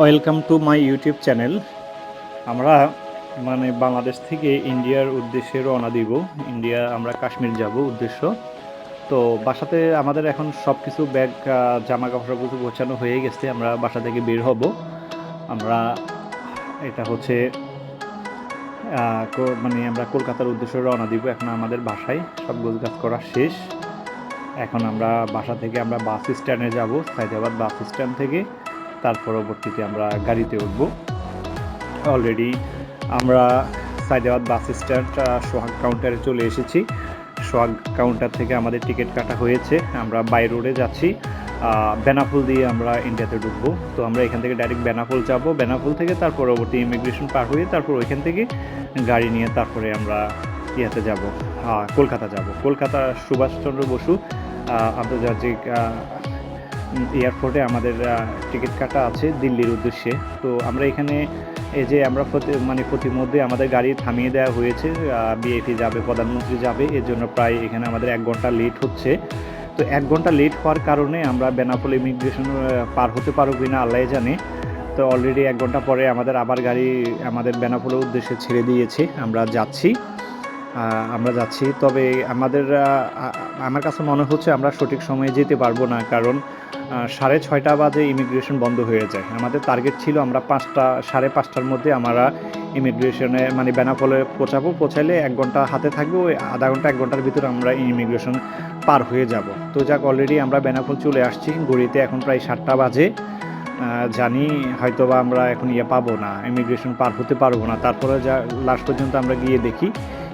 Welcome to my YouTube channel আমরা মানে বাংলাদেশ থেকে ইন্ডিয়ার উদ্দেশ্যে রওনা দিব। ইন্ডিয়া আমরা কাশ্মীর যাব উদ্দেশ্য। তো বাসাতে আমাদের এখন সব কিছু ব্যাগ জামা কাপড় সব কিছু গোছানো হয়ে গেছে। আমরা বাসা থেকে বের হব। আমরা এটা হচ্ছে মানে আমরা কলকাতার উদ্দেশ্যে রওনা দিব। এখন আমাদের বাসায় সব গোছগাছ করা শেষ। এখন আমরা বাসা থেকে আমরা বাস স্ট্যান্ডে যাব, সাইদাবাদ বাস স্ট্যান্ড থেকে। তার পরবর্তীতে আমরা গাড়িতে উঠব। অলরেডি আমরা সাইদাবাদ বাস স্ট্যান্ড সোহাগ কাউন্টারে চলে এসেছি। সোহাগ কাউন্টার থেকে আমাদের টিকিট কাটা হয়েছে। আমরা বাই রোডে যাচ্ছি। বেনাফুল দিয়ে আমরা ইন্ডিয়াতে ঢুকবো। তো আমরা এখান থেকে ডাইরেক্ট বেনাফুল যাব। বেনাফুল থেকে তার পরবর্তী ইমিগ্রেশন পার হয়ে তারপর ওইখান থেকে গাড়ি নিয়ে তারপরে আমরা ইয়াতে যাব। কলকাতা যাব। কলকাতা সুভাষচন্দ্র বসু আন্তর্জাতিক এয়ারপোর্টে আমাদের টিকিট কাটা আছে দিল্লির উদ্দেশ্যে। তো আমরা এখানে এই যে আমরা মানে প্রতিমধ্যে আমাদের গাড়ি থামিয়ে দেওয়া হয়েছে বিএপি যাবে, প্রধানমন্ত্রী যাবে, এর জন্য প্রায় এখানে আমাদের এক ঘণ্টা লেট হচ্ছে। তো এক ঘণ্টা লেট হওয়ার কারণে আমরা বেনাপোল ইমিগ্রেশন পার হতে পারব কিনা আল্লাহ জানে। তো অলরেডি এক ঘণ্টা পরে আমাদের আবার গাড়ি আমাদের বেনাপোলের উদ্দেশ্যে ছেড়ে দিয়েছে, আমরা যাচ্ছি। আমরা যাচ্ছি। তবে আমাদের আমার কাছে মনে হচ্ছে আমরা সঠিক সময়ে যেতে পারব না, কারণ সাড়ে ছয়টা বাজে ইমিগ্রেশন বন্ধ হয়ে যায়। আমাদের টার্গেট ছিল আমরা পাঁচটা, সাড়ে পাঁচটার মধ্যে আমরা ইমিগ্রেশনে মানে বেনাপোলে পৌঁছাবো, পৌঁছাইলে এক ঘণ্টা হাতে থাকব আধা ঘণ্টা, এক ঘণ্টার ভিতরে আমরা ইমিগ্রেশন পার হয়ে যাব। তো যাক অলরেডি আমরা বেনাপোল চলে আসছি, ঘড়িতে এখন প্রায় সাতটা বাজে। জানি হয়তো বা আমরা এখন ইয়ে পাবো না ইমিগ্রেশন পার হতে পারব না। তারপরে যা লাস্ট পর্যন্ত আমরা গিয়ে দেখি,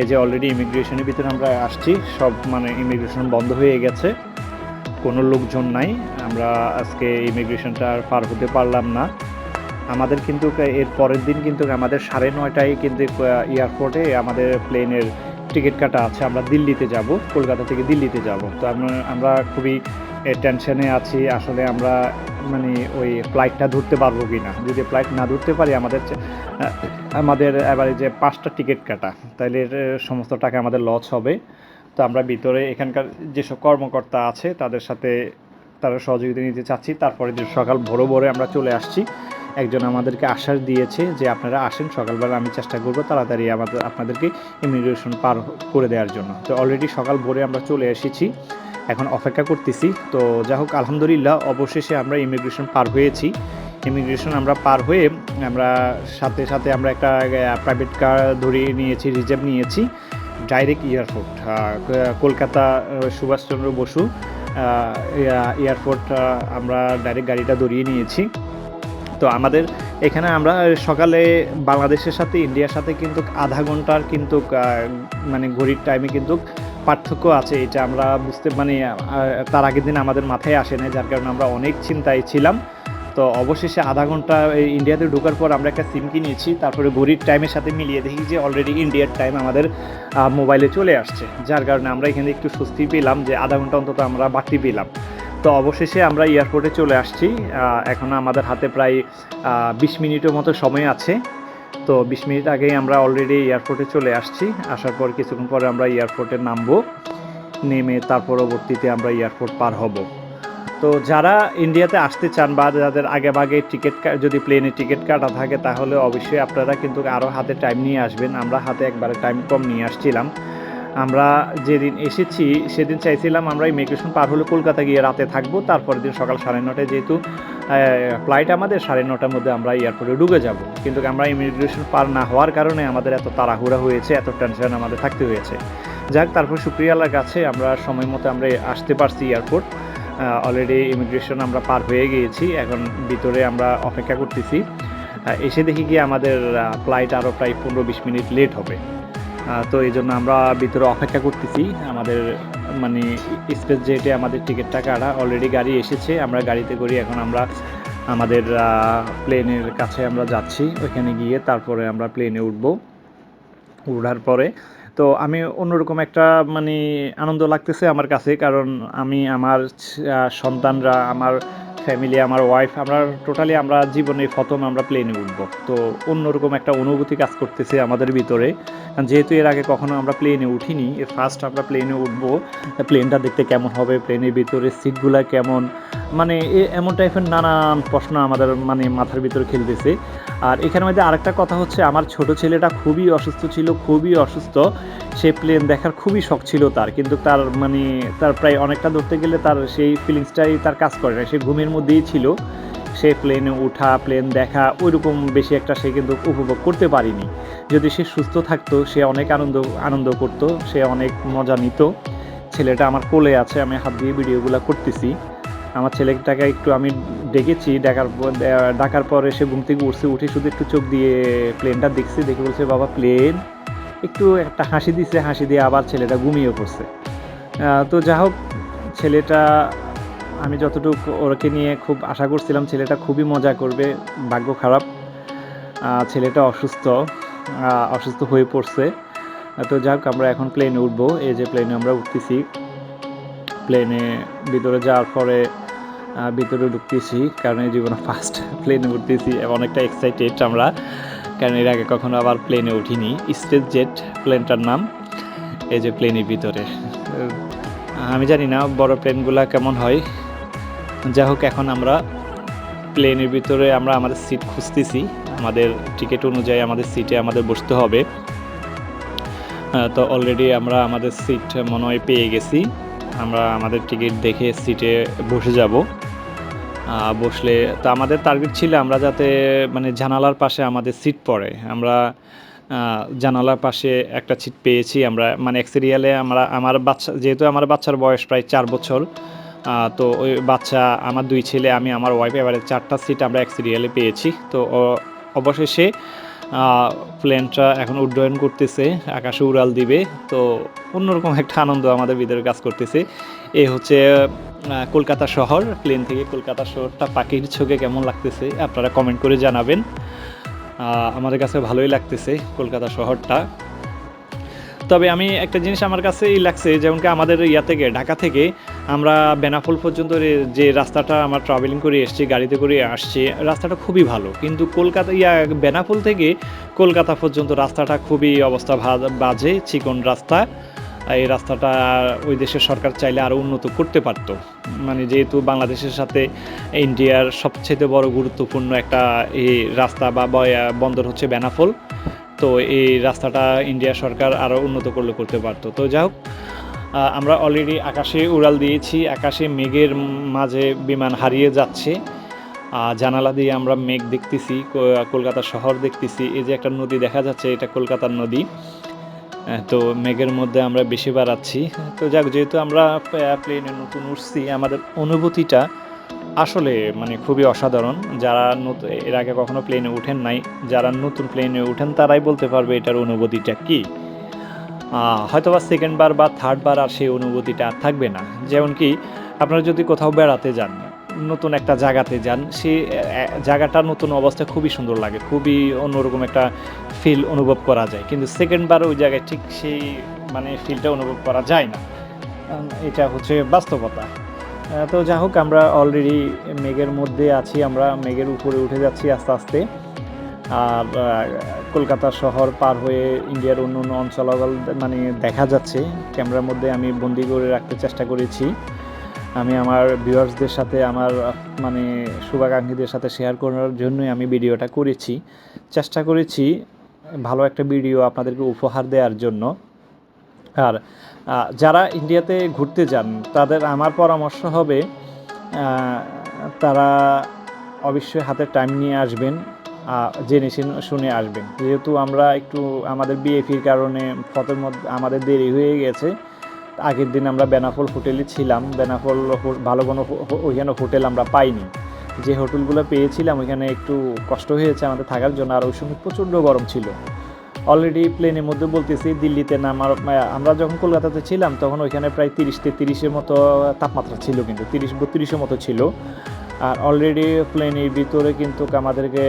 এই যে অলরেডি ইমিগ্রেশনের ভিতরে আমরা আসছি, সব মানে ইমিগ্রেশন বন্ধ হয়ে গেছে। কোনো লোকজন নাই। আমরা আজকে ইমিগ্রেশনটা আর পার হতে পারলাম না। আমাদের কিন্তু এর পরের দিন কিন্তু আমাদের সাড়ে নয়টায় কিন্তু এয়ারপোর্টে আমাদের প্লেনের টিকিট কাটা আছে। আমরা দিল্লিতে যাব, কলকাতা থেকে দিল্লিতে যাব। তো আমরা আমরা খুবই টেনশনে আছি। আসলে আমরা মানে ওই ফ্লাইটটা ধরতে পারব কি না যদি ফ্লাইট না ধরতে পারি, আমাদের আমাদের এবারে যে পাঁচটা টিকিট কাটা। তাহলে সমস্ত টাকা আমাদের লস হবে। তো আমরা ভিতরে এখানকার যেসব কর্মকর্তা আছে, তাদের সাথে তারা সহযোগিতা নিতে চাচ্ছি। তারপরে দিন সকাল ভোরো ভোরে আমরা চলে আসছি। একজন আমাদেরকে আশ্বাস দিয়েছে যে আপনারা আসেন, সকালবেলা আমি চেষ্টা করব তাড়াতাড়ি আমাদের, আপনাদেরকে ইমিগ্রেশন পার করে দেওয়ার জন্য। তো অলরেডি সকাল ভোরে আমরা চলে এসেছি। এখন অপেক্ষা করতেছি। তো যা হোক, আলহামদুলিল্লাহ, অবশেষে আমরা ইমিগ্রেশন পার হয়েছি। ইমিগ্রেশন আমরা পার হয়ে আমরা সাথে সাথে আমরা একটা প্রাইভেট কার ধরিয়ে নিয়েছি রিজার্ভ নিয়েছি। Direct airport Kolkata Subhash Chandra Bose airport আমরা ডাইরেক্ট গাড়িটা ধরিয়ে নিয়েছি। তো আমাদের এখানে আমরা সকালে বাংলাদেশের সাথে, ইন্ডিয়ার সাথে কিন্তু আধা ঘণ্টার কিন্তু মানে ঘড়ির টাইমে কিন্তু পার্থক্য আছে। এটা আমরা বুঝতে মানে তার আগের দিন আমাদের মাথায় আসে না যার কারণে আমরা অনেক চিন্তায় ছিলাম। তো অবশেষে আধা ঘণ্টা ইন্ডিয়াতে ঢোকার পর আমরা একটা সিম কিনেছি তারপরে ঘড়ির টাইমের সাথে মিলিয়ে দেখি যে অলরেডি ইন্ডিয়ার টাইম আমাদের মোবাইলে চলে আসছে। যার কারণে আমরা এখানে একটু স্বস্তি পেলাম যে আধা ঘণ্টা অন্তত আমরা বাড়তি পেলাম। তো অবশেষে আমরা এয়ারপোর্টে চলে আসছি এখন আমাদের হাতে প্রায় বিশ মিনিটের মতো সময় আছে। তো বিশ মিনিট আগেই আমরা অলরেডি এয়ারপোর্টে চলে আসছি। আসার পর কিছুক্ষণ পরে আমরা এয়ারপোর্টে নামবো, নেমে তার পরবর্তীতে আমরা এয়ারপোর্ট পার হব। তো যারা ইন্ডিয়াতে আসতে চান বা যাদের আগে ভাগে টিকিট যদি প্লেনে টিকিট কাটা থাকে, তাহলে অবশ্যই আপনারা কিন্তু আরও হাতে টাইম নিয়ে আসবেন। আমরা হাতে একবারে টাইম কম নিয়ে আসছিলাম। আমরা যেদিন এসেছি, সেদিন চাইছিলাম আমরা ইমিগ্রেশন পার হলে কলকাতা গিয়ে রাতে থাকব। তারপরের দিন সকাল সাড়ে নটায় যেহেতু ফ্লাইট আমাদের সাড়ে নটার মধ্যে আমরা এয়ারপোর্টে ঢুকে যাব। কিন্তু আমরা ইমিগ্রেশন পার না হওয়ার কারণে আমাদের এত তাড়াহুড়া হয়েছে, এত টেনশন আমাদের থাকতে হয়েছে। যাক, তারপর সুপ্রিয়ালার কাছে আমরা সময় মতো আমরা আসতে পারছি এয়ারপোর্ট অলরেডি ইমিগ্রেশন আমরা পার হয়ে গিয়েছি, এখন ভিতরে আমরা অপেক্ষা করতেছি। এসে দেখি গিয়ে আমাদের ফ্লাইট আরও প্রায় পনেরো বিশ মিনিট লেট হবে। তো এই জন্য আমরা ভিতরে অপেক্ষা করতেছি। আমাদের মানে স্পেস জেটে আমাদের টিকিটটা কাটা অলরেডি গাড়ি এসেছে, আমরা গাড়িতে করি এখন আমরা আমাদের প্লেনের কাছে আমরা যাচ্ছি। ওইখানে গিয়ে তারপরে আমরা প্লেনে উঠবো। উঠার পরে তো আমি অন্যরকম একটা মানে আনন্দ লাগতেছে আমার কাছে। কারণ আমি, আমার সন্তানরা, আমার ফ্যামিলি আমার ওয়াইফ আমরা টোটালি আমরা জীবনে প্রথম আমরা প্লেনে উঠবো। তো অন্যরকম একটা অনুভূতি কাজ করতেছে আমাদের ভিতরে। যেহেতু এর আগে কখনো আমরা প্লেনে উঠিনি ফার্স্ট আমরা প্লেনে উঠবো। প্লেনটা দেখতে কেমন হবে প্লেনের ভিতরে সিটগুলো কেমন? মানে এমন টাইপের নানান প্রশ্ন আমাদের মানে মাথার ভিতরে খেলতেছে। আর এখানের মধ্যে আরেকটা কথা হচ্ছে, আমার ছোট ছেলেটা খুবই অসুস্থ ছিল, খুবই অসুস্থ। সে প্লেন দেখার খুবই শখ ছিল তার, কিন্তু তার মানে তার প্রায় অনেকটা ধরতে গেলে তার সেই ফিলিংসটাই তার কাজ করে না সে ঘুমের মধ্যেই ছিল, সে প্লেনে ওঠা প্লেন দেখা, ওইরকম বেশি একটা সে কিন্তু উপভোগ করতে পারিনি। যদি সে সুস্থ থাকতো, সে অনেক আনন্দ আনন্দ করতো, সে অনেক মজা নিত। ছেলেটা আমার কোলে আছে, আমি হাত দিয়ে ভিডিওগুলো করতেছি। আমার ছেলেটাকে একটু আমি ডেকেছি ডাকার ডাকার পরে সে ঘুম থেকে উঠছে, উঠে শুধু একটু চোখ দিয়ে প্লেনটা দেখছি, দেখে বলছে, বাবা প্লেন একটু একটা হাসি দিছে, হাসি দিয়ে আবার ছেলেটা ঘুমিয়ে পড়ছে। তো যা হোক, ছেলেটা, আমি যতটুকু ওরকে নিয়ে খুব আশা করছিলাম, ছেলেটা খুবই মজা করবে, ভাগ্য খারাপ। ছেলেটা অসুস্থ অসুস্থ হয়ে পড়ছে। তো যাক আমরা এখন প্লেনে উঠবো। এই যে প্লেনে আমরা উঠতেছি। প্লেনে ভিতরে যাওয়ার পরে ভিতরে ঢুকতেছি, কারণ এই জীবনে ফার্স্ট প্লেনে উঠতেছি অনেকটা এক্সাইটেড আমরা, কারণ এর আগে কখনো আবার প্লেনে উঠিনি। স্পেস জেট প্লেনটার নাম, এই যে প্লেনের ভিতরে। আমি জানি না বড় প্লেনগুলা কেমন হয়। যাই হোক এখন আমরা প্লেনের ভিতরে আমরা আমাদের সিট খুঁজতেছি। আমাদের টিকিট অনুযায়ী আমাদের সিটে আমাদের বসতে হবে। তো অলরেডি আমরা আমাদের সিট মনে হয় পেয়ে গেছি। আমরা আমাদের টিকিট দেখে সিটে বসে যাব। বসলে। তো আমাদের টার্গেট ছিল আমরা যাতে মানে জানালার পাশে আমাদের সিট পড়ে। আমরা জানালার পাশে একটা সিট পেয়েছি আমরা। মানে এক সিরিয়ালে আমরা, আমার বাচ্চা, যেহেতু আমার বাচ্চার বয়স প্রায় চার বছর তো ওই বাচ্চা, আমার দুই ছেলে, আমি, আমার ওয়াইফ এবারে চারটা সিট আমরা এক সিরিয়ালে পেয়েছি। তো অবশেষে প্লেনটা এখন উড্ডয়ন করতেছে, আকাশে উড়াল দিবে। তো অন্যরকম একটা আনন্দ আমাদের ভিতরে কাজ করতেছে। এ হচ্ছে কলকাতা শহর প্লেন থেকে কলকাতা শহরটা পাখির চোখে কেমন লাগতেছে আপনারা কমেন্ট করে জানাবেন। আমাদের কাছে ভালোই লাগতেছে কলকাতা শহরটা। তবে আমি একটা জিনিস আমার কাছে এই লাগছে, যেমন কি আমাদের ইয়া থেকে, ঢাকা থেকে আমরা বেনাফুল পর্যন্ত যে রাস্তাটা আমরা ট্রাভেলিং করে এসেছি, গাড়িতে করে আসছি, রাস্তাটা খুবই ভালো। কিন্তু কলকাতা, ইয়া বেনাফুল থেকে কলকাতা পর্যন্ত রাস্তাটা খুবই অবস্থা বাজে, চিকন রাস্তা। এই রাস্তাটা ওই দেশের সরকার চাইলে আরও উন্নত করতে পারতো। মানে যেহেতু বাংলাদেশের সাথে ইন্ডিয়ার সবচেয়ে বড় গুরুত্বপূর্ণ একটা এই রাস্তা বা বন্দর হচ্ছে বেনাফল। তো এই রাস্তাটা ইন্ডিয়া সরকার আরও উন্নত করলে করতে পারতো। তো যাই হোক আমরা অলরেডি আকাশে উড়াল দিয়েছি। আকাশে মেঘের মাঝে বিমান হারিয়ে যাচ্ছে। জানালা দিয়ে আমরা মেঘ দেখতেছি কলকাতা শহর দেখতেছি। এই যে একটা নদী দেখা যাচ্ছে, এটা কলকাতার নদী। তো মেঘের মধ্যে আমরা বেশি বাড়াচ্ছি। তো যাক, যেহেতু আমরা প্লেনে নতুন উঠছি, আমাদের অনুভূতিটা আসলে মানে খুবই অসাধারণ। যারা নতুন এর আগে কখনো প্লেনে উঠেন নাই, যারা নতুন প্লেনে উঠেন, তারাই বলতে পারবে এটার অনুভূতিটা কি। হয়তো বা সেকেন্ড বার বা থার্ড বার আর সেই অনুভূতিটা আর থাকবে না। যেমন কি আপনারা যদি কোথাও বেড়াতে যান নতুন একটা জায়গাতে যান, সে জায়গাটা নতুন অবস্থায় খুবই সুন্দর লাগে, খুবই অন্যরকম একটা ফিল অনুভব করা যায়। কিন্তু সেকেন্ডবার ওই জায়গায় ঠিক সেই মানে ফিলটা অনুভব করা যায় না। এটা হচ্ছে বাস্তবতা। তো যা হোক, আমরা অলরেডি মেঘের মধ্যে আছি, আমরা মেঘের উপরে উঠে যাচ্ছি আস্তে আস্তে। আর কলকাতা শহর পার হয়ে ইন্ডিয়ার অন্য অন্য অঞ্চল মানে দেখা যাচ্ছে। ক্যামেরার মধ্যে আমি বন্দি করে রাখতে চেষ্টা করেছি। আমি আমার ভিউয়ার্সদের সাথে, আমার মানে শুভাকাঙ্ক্ষীদের সাথে শেয়ার করার জন্যই আমি ভিডিওটা করেছি। চেষ্টা করেছি ভালো একটা ভিডিও আপনাদেরকে উপহার দেওয়ার জন্য। আর যারা ইন্ডিয়াতে ঘুরতে যান, তাদের আমার পরামর্শ হবে তারা অবশ্যই হাতে টাইম নিয়ে আসবেন জেনে শুনে- শুনে আসবেন। যেহেতু আমরা একটু আমাদের বিএফির কারণে পথের মধ্যে, আমাদের দেরি হয়ে গেছে আগের দিন আমরা বেনাফল হোটেলে ছিলাম। বেনাফল ভালো কোনো ওইখানে হোটেল আমরা পাইনি। যে হোটেলগুলো পেয়েছিলাম ওইখানে একটু কষ্ট হয়েছে আমাদের থাকার জন্য, আর ওই সময় প্রচণ্ড গরম ছিল। অলরেডি প্লেনের মধ্যে বলতেছি, দিল্লিতে নামার আমরা যখন কলকাতাতে ছিলাম, তখন ওইখানে প্রায় তিরিশ তেত্রিশের মতো তাপমাত্রা ছিল কিন্তু, তিরিশ, বত্রিশের মতো ছিল। আর অলরেডি প্লেনের ভিতরে কিন্তু আমাদেরকে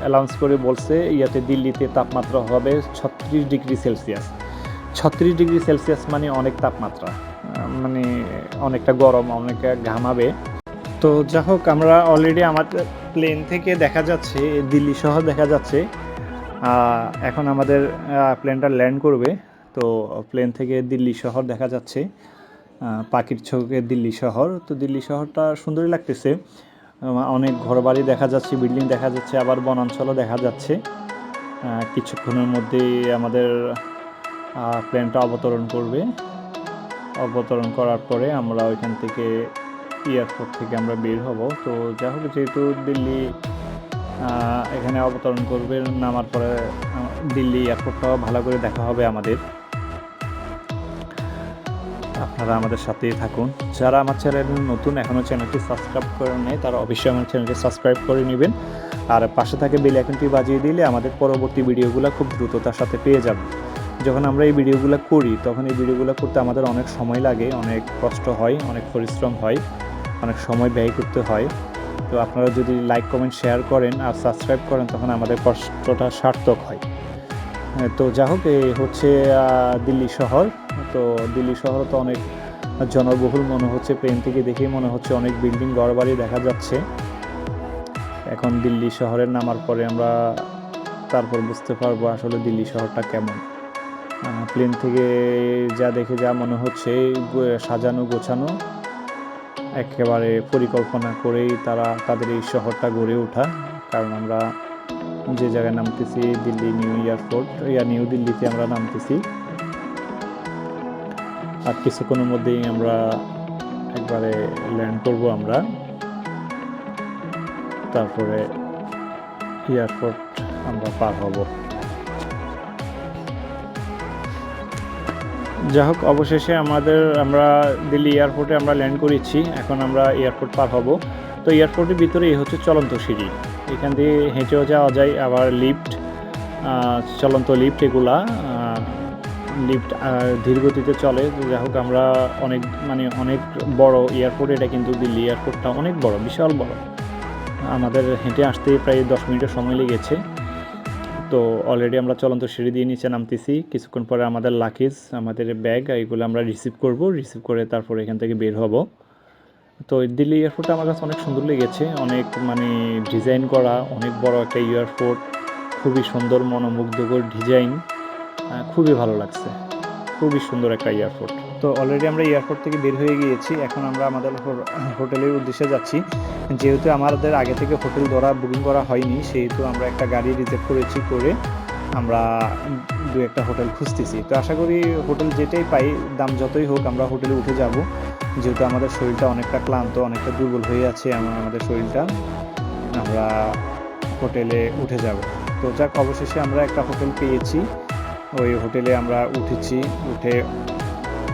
অ্যালাউন্স করে বলছে, ইয়াতে দিল্লিতে তাপমাত্রা হবে ছত্রিশ ডিগ্রি সেলসিয়াস। ছত্রিশ ডিগ্রি সেলসিয়াস মানে অনেক তাপমাত্রা মানে অনেকটা গরম, অনেকটা ঘামাবে। তো যা হোক, আমরা অলরেডি আমাদের প্লেন থেকে দেখা যাচ্ছে, দিল্লি শহর দেখা যাচ্ছে। এখন আমাদের প্লেনটা ল্যান্ড করবে। তো প্লেন থেকে দিল্লি শহর দেখা যাচ্ছে। পাখির চোখে দিল্লি শহর। তো দিল্লি শহরটা সুন্দরই লাগতেছে। অনেক ঘরবাড়ি দেখা যাচ্ছে বিল্ডিং দেখা যাচ্ছে, আবার বনাঞ্চলও দেখা যাচ্ছে। কিছুক্ষণের মধ্যেই আমাদের প্লেনটা অবতরণ করবে। অবতরণ করার পরে আমরা ওইখান থেকে এয়ারপোর্ট থেকে আমরা বের হব। তো যা হোক, যেহেতু দিল্লি এখানে অবতরণ করবে, নামার পরে দিল্লি এয়ারপোর্টটাও ভালো করে দেখা হবে আমাদের। আপনারা আমাদের সাথেই থাকুন। যারা আমার চ্যানেল নতুন এখনও চ্যানেলটি সাবস্ক্রাইব করে নেয় তারা অবশ্যই আমার চ্যানেলটি সাবস্ক্রাইব করে নেবেন। আর পাশে থাকে বেল আইকনটি বাজিয়ে দিলে আমাদের পরবর্তী ভিডিওগুলো খুব দ্রুততার সাথে পেয়ে যাবেন। যখন আমরা এই ভিডিওগুলো করি, তখন এই ভিডিওগুলো করতে আমাদের অনেক সময় লাগে, অনেক কষ্ট হয়, অনেক পরিশ্রম হয়, অনেক সময় ব্যয় করতে হয়। তো আপনারা যদি লাইক কমেন্ট শেয়ার করেন আর সাবস্ক্রাইব করেন, তখন আমাদের কষ্টটা সার্থক হয়। তো যা হোক হচ্ছে দিল্লি শহর। তো দিল্লি শহর তো অনেক জনবহুল মনে হচ্ছে প্লেন থেকে দেখেই মনে হচ্ছে অনেক বিল্ডিং ঘরবাড়ি দেখা যাচ্ছে। এখন দিল্লি শহরে নামার পরে আমরা তারপর বুঝতে পারব আসলে দিল্লি শহরটা কেমন। প্লেন থেকে যা দেখে যা মনে হচ্ছে সাজানো, গোছানো, একেবারে পরিকল্পনা করেই তারা তাদের এই শহরটা গড়ে ওঠা। কারণ আমরা যে জায়গায় নামতেছি, Delhi, new airport, yeah, new দিল্লিতে আমরা নামতেছি। আর কিছুক্ষণের মধ্যেই আমরা একবারে ল্যান্ড করব আমরা। তারপরে এয়ারপোর্ট আমরা পার হব। যা হোক, অবশেষে আমাদের, আমরা দিল্লি এয়ারপোর্টে আমরা ল্যান্ড করেছি, এখন আমরা এয়ারপোর্ট পার হব। তো এয়ারপোর্টের ভিতরে এই হচ্ছে চলন্ত সিঁড়ি। এখান দিয়ে হেঁটেও যাওয়া যায়, আবার লিফট চলন্ত লিফট এগুলা লিফট ধীর গতিতে চলে। যাই হোক, আমরা অনেক মানে অনেক বড় এয়ারপোর্ট, এটা কিন্তু দিল্লি এয়ারপোর্টটা অনেক বড়, বিশাল বড়। আমাদের হেঁটে আসতে প্রায় দশ মিনিটের সময় লেগেছে। তো অলরেডি আমরা চলন্ত সিঁড়ি দিয়ে নিচে নামতেছি। কিছুক্ষণ পরে আমাদের লাকিজ আমাদের ব্যাগ এগুলো আমরা রিসিভ করব। রিসিভ করে তারপরে এখান থেকে বের হব। তো দিল্লি এয়ারপোর্টটা আমার কাছে অনেক সুন্দর লেগেছে। অনেক মানে ডিজাইন করা, অনেক বড় একটা এয়ারপোর্ট খুবই সুন্দর, মনোমুগ্ধকর ডিজাইন খুবই ভালো লাগছে। খুবই সুন্দর একটা এয়ারপোর্ট তো অলরেডি আমরা এয়ারপোর্ট থেকে বের হয়ে গিয়েছি। এখন আমরা আমাদের হোটেলের উদ্দেশ্যে যাচ্ছি। যেহেতু আমাদের আগে থেকে হোটেল ধরা বুকিং করা হয়নি, সেহেতু আমরা একটা গাড়ি রিজার্ভ করেছি করে আমরা দু একটা হোটেল খুঁজতেছি। তো আশা করি হোটেল যেটাই পাই, দাম যতই হোক আমরা হোটেলে উঠে যাব। যেহেতু আমাদের শরীরটা অনেকটা ক্লান্ত, অনেকটা দুর্বল হয়ে আছে আমাদের শরীরটা, আমরা হোটেলে উঠে যাব। তো যাক, অবশেষে আমরা একটা হোটেল পেয়েছি। ওই হোটেলে আমরা উঠেছি, উঠে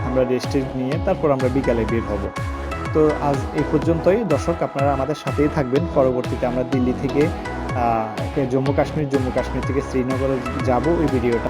আমরা রেস্ট নিয়ে তারপর আমরা বিকালে বের হব। তো আজ এই পর্যন্তই। দর্শক, আপনারা আমাদের সাথেই থাকবেন। পরবর্তীতে আমরা দিল্লি থেকে জম্মু কাশ্মীর জম্মু কাশ্মীর থেকে শ্রীনগরে যাব। ওই ভিডিওটা